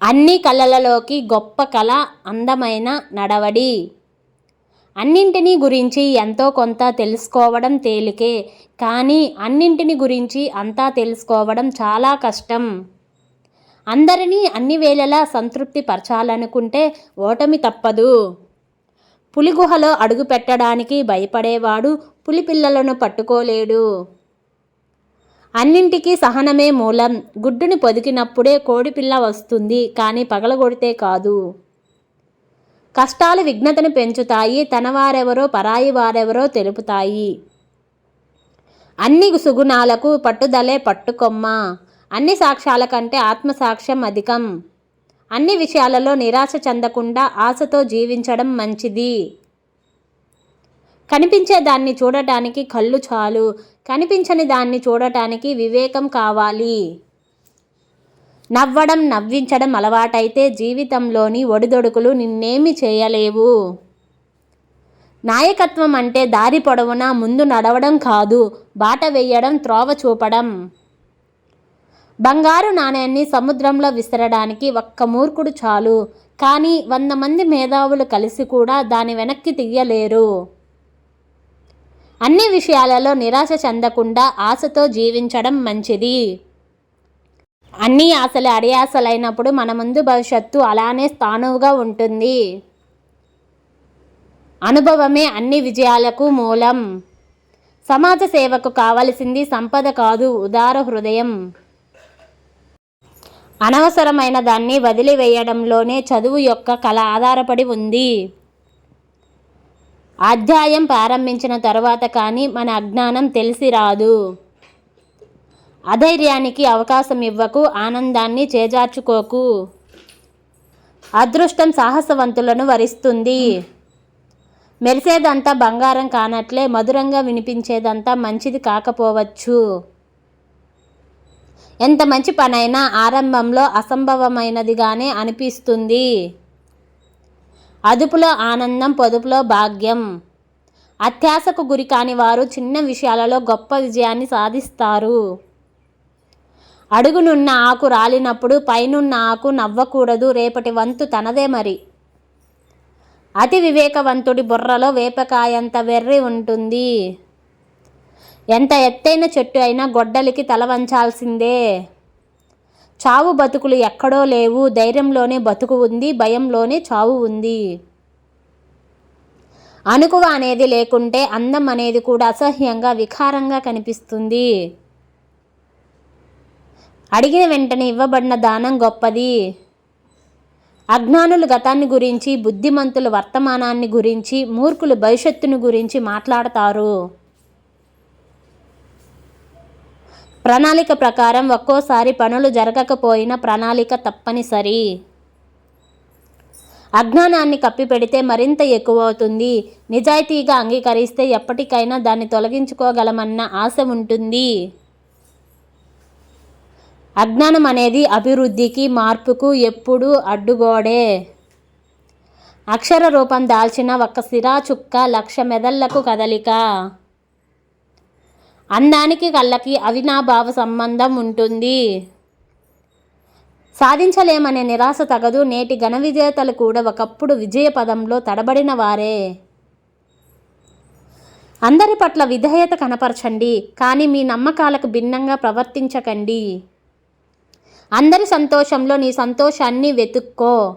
అన్ని కళలలోకి గొప్ప కళ అందమైన నడవడి. అన్నింటినీ గురించి ఎంతో కొంత తెలుసుకోవడం తేలికే కానీ అన్నింటిని గురించి అంతా తెలుసుకోవడం చాలా కష్టం. అందరినీ అన్ని వేళలా సంతృప్తి పరచాలనుకుంటే ఓటమి తప్పదు. పులిగుహలో అడుగు పెట్టడానికి భయపడేవాడు పులిపిల్లలను పట్టుకోలేడు. అన్నింటికీ సహనమే మూలం. గుడ్డుని పొదికినప్పుడే కోడిపిల్ల వస్తుంది కానీ పగలగొడితే కాదు. కష్టాలు విఘ్నతను పెంచుతాయి తనవారెవరో పరాయి వారెవరో తెలుపుతాయి. అన్ని సుగుణాలకు పట్టుదలే పట్టుకొమ్మ. అన్ని సాక్ష్యాల కంటే ఆత్మసాక్ష్యం అధికం. అన్ని విషయాలలో నిరాశ చెందకుండా ఆశతో జీవించడం మంచిది. కనిపించే దాన్ని చూడటానికి కళ్ళు చాలు. కనిపించని దాన్ని చూడటానికి వివేకం కావాలి. నవ్వడం నవ్వించడం అలవాటైతే జీవితంలోని ఒడిదొడుకులు నిన్నేమి చేయలేవు. నాయకత్వం అంటే దారి పొడవునా ముందు నడవడం కాదు బాట వేయడం త్రోవ చూపడం. బంగారు నాణ్యాన్ని సముద్రంలో విసరడానికి ఒక్క మూర్ఖుడు చాలు. కానీ వంద మంది మేధావులు కలిసి కూడా దాని వెనక్కి తీయలేరు అన్ని విషయాలలో నిరాశ చెందకుండా ఆశతో జీవించడం మంచిది. అన్ని ఆశలు అడియాసలైనప్పుడు మన ముందు భవిష్యత్తు అలానే స్థానువుగా ఉంటుంది. అనుభవమే అన్ని విజయాలకు మూలం. సమాజ సేవకు కావలసింది సంపద కాదు ఉదార హృదయం. అనవసరమైన దాన్ని వదిలివేయడంలోనే చదువు యొక్క కళ ఆధారపడి ఉంది. అధ్యాయం ప్రారంభించిన తర్వాత కానీ మన అజ్ఞానం తెలిసి రాదు. అధైర్యానికి అవకాశం ఇవ్వకు ఆనందాన్ని చేజార్చుకోకు. అదృష్టం సాహసవంతులను వరిస్తుంది. మెరిసేదంతా బంగారం కానట్లే మధురంగా వినిపించేదంతా మంచిది కాకపోవచ్చు. ఎంత మంచి పనైనా ఆరంభంలో అసంభవమైనదిగానే అనిపిస్తుంది. అదుపులో ఆనందం పొదుపులో భాగ్యం. అత్యాశకు గురి కాని వారు చిన్న విషయాలలో గొప్ప విజయాన్ని సాధిస్తారు. అడుగునున్న ఆకు రాలినప్పుడు పైనున్న ఆకు నవ్వకూడదు రేపటి వంతు తనదే మరి. అతి వివేకవంతుడి బుర్రలో వేపకాయంత వెర్రి ఉంటుంది. ఎంత ఎత్తైన చెట్టు అయినా గొడ్డలికి తల వంచాల్సిందే. చావు బతుకులు ఎక్కడో లేవు ధైర్యంలోనే బతుకు ఉంది భయంలోనే చావు ఉంది. అనుకువ అనేది లేకుంటే అందం అనేది కూడా అసహ్యంగా వికారంగా కనిపిస్తుంది. అడిగిన వెంటనే ఇవ్వబడిన దానం గొప్పది. అజ్ఞానులు గతాన్ని గురించి బుద్ధిమంతులు వర్తమానాన్ని గురించి మూర్ఖులు భవిష్యత్తును గురించి మాట్లాడతారు. ప్రణాళిక ప్రకారం ఒక్కోసారి పనులు జరగకపోయినా ప్రణాళిక తప్పనిసరి. అజ్ఞానాన్ని కప్పిపెడితే మరింత ఎక్కువవుతుంది. నిజాయితీగా అంగీకరిస్తే ఎప్పటికైనా దాన్ని తొలగించుకోగలమన్న ఆశ ఉంటుంది. అజ్ఞానం అనేది అభివృద్ధికి మార్పుకు ఎప్పుడూ అడ్డుగోడే. అక్షర రూపం దాల్చిన ఒక సిరా చుక్క లక్ష మెదళ్ళకు కదలిక. అందానికి కళ్ళకి అవినాభావ సంబంధం ఉంటుంది. సాధించలేమనే నిరాశ తగదు. నేటి ఘన విజేతలు కూడా ఒకప్పుడు విజయ పదంలో తడబడిన వారే. అందరి పట్ల విధేయత కనపరచండి. కానీ మీ నమ్మకాలకు భిన్నంగా ప్రవర్తించకండి. అందరి సంతోషంలో నీ సంతోషాన్ని వెతుక్కో.